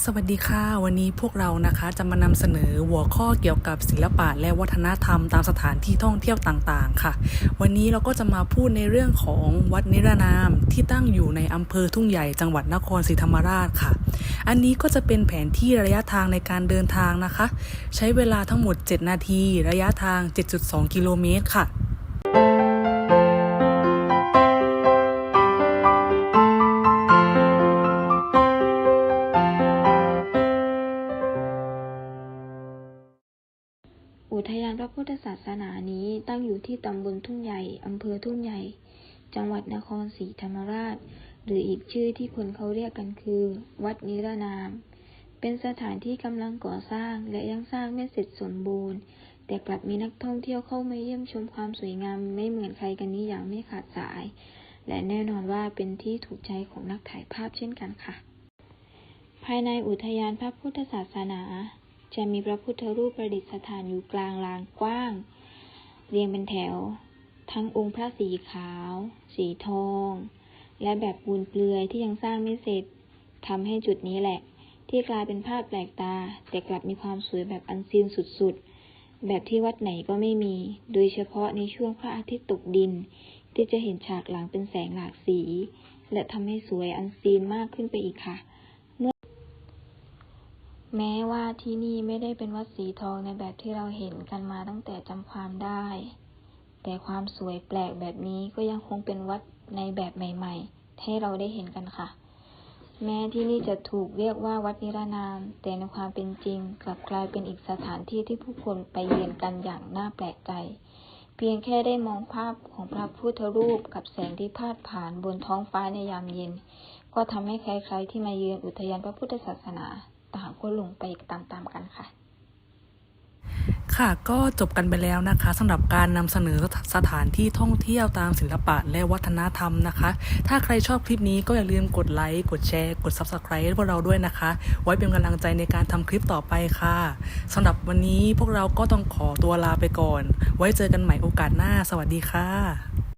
สวัสดีค่ะ วันนี้พวกเรานะคะจะมานำเสนอหัวข้อเกี่ยวกับศิลปะและวัฒนธรรมตามสถานที่ท่องเที่ยวต่างๆ ค่ะ วันนี้เราก็จะมาพูดในเรื่องของวัดนิรนามที่ตั้งอยู่ในอำเภอทุ่งใหญ่จังหวัดนครศรีธรรมราชค่ะ อันนี้ก็จะเป็นแผนที่ระยะทางในการเดินทางนะคะ ใช้เวลาทั้งหมด 7 นาที ระยะทาง 7.2 กิโลเมตรค่ะ อุทยานพระพุทธศาสนานี้ตั้งอยู่ที่ตำบลทุ่งใหญ่ อำเภอทุ่งใหญ่ จังหวัดนครศรีธรรมราช หรืออีกชื่อที่คนเขาเรียกกันคือ วัดนิรนาม เป็นสถานที่กำลังก่อสร้างและยังสร้างไม่เสร็จสมบูรณ์ แต่กลับมีนักท่องเที่ยวเข้ามาเยี่ยมชมความสวยงามไม่เหมือนใครกันนี้อย่างไม่ขาดสาย และแน่นอนว่าเป็นที่ถูกใจของนักถ่ายภาพเช่นกันค่ะ ภายในอุทยานพระพุทธศาสนา จะมีพระพุทธรูปประดิษฐานอยู่กลางลานกว้าง เรียงเป็นแถว ทั้งองค์พระสีขาว สีทอง และแบบปูนเปลือยที่ยังสร้างไม่เสร็จทำให้จุดนี้แหละ ที่กลายเป็นภาพแปลกตา แต่กลับมีความสวยแบบอันซีนสุดๆ แบบที่วัดไหนก็ไม่มี โดยเฉพาะในช่วงพระอาทิตย์ตกดิน ที่จะเห็นฉากหลังเป็นแสงหลากสี และทำให้สวยอันซีนมากขึ้นไปอีกค่ะ แม้ว่าที่นี่ไม่ได้เป็นวัดสีทองในแบบที่เราเห็นกันมาตั้งแต่จำความได้ แต่ความสวยแปลกแบบนี้ก็ยังคงเป็นวัดในแบบใหม่ ๆ ให้เราได้เห็นกันค่ะ แม้ที่นี่จะถูกเรียกว่าวัดนิรนาม แต่ในความเป็นจริง กลับกลายเป็นอีกสถานที่ที่ผู้คนไปเยือนกันอย่างน่าแปลกใจ เพียงแค่ได้มองภาพของพระพุทธรูปกับแสงที่พาดผ่านบนท้องฟ้าในยามเย็น ก็ทำให้ใครๆที่มาเยือนอุทยานพระพุทธศาสนา ต่างก็ลงไปตามๆกันค่ะค่ะก็จบกันไปแล้วนะคะสำหรับการนำเสนอสถานที่ท่องเที่ยวตามศิลปะและวัฒนธรรมนะคะ ถ้าใครชอบคลิปนี้ก็อย่าลืมกดไลค์กดแชร์ กด Subscribe ให้พวกเราด้วยนะคะ ไว้เป็นกำลังใจในการทำคลิปต่อไปค่ะสำหรับวันนี้พวกเราก็ต้องขอตัวลาไปก่อน ไว้เจอกันใหม่โอกาสหน้า สวัสดีค่ะ